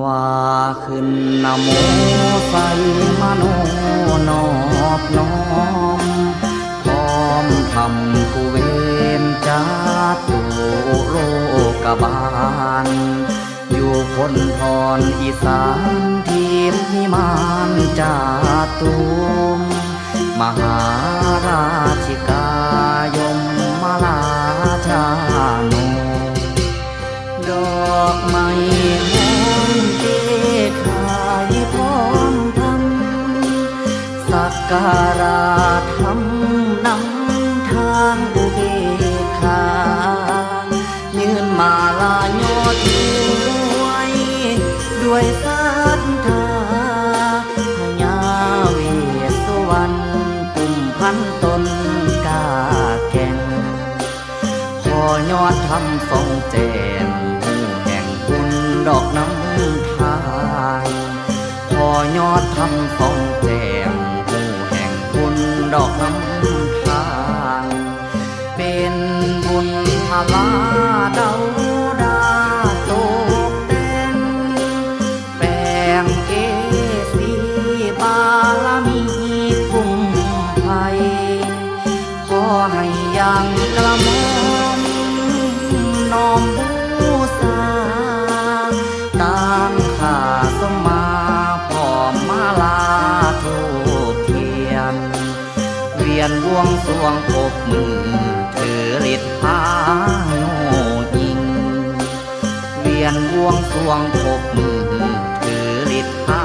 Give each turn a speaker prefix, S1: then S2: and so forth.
S1: ว่าขึ้นนโมใส่มโนนอบน้อมพร้อมทำกูเวนจาตุโลกบาล อยู่คนพรอีสานทีมนิมานจาตุมมหาราชิกายมมาลาชาโนดอกไม้ กการะทำนำทางอุเบกขายืนมาลายอดวย ด้วยศรัทธาพญาเวสสุวรรณปุ่มพันตนกาแก่งขอยอดทำทรงแจมผู้แห่งบุญดอกน้ำทายขอยอดทำทรงแจม ดอกน้ำทายเป็นบุญพลาเดาดาตกแต่งแปลงเกสีบารมีคุ้มภัย ขอให้ยังกระมอมน้อมบูชาตามข้าสมมาพร้อมมาลาทู นบวงสวงปกมือถือฤทธิ์พาโนยิง เวียนบวงสวงปกมือถือฤทธิ์พา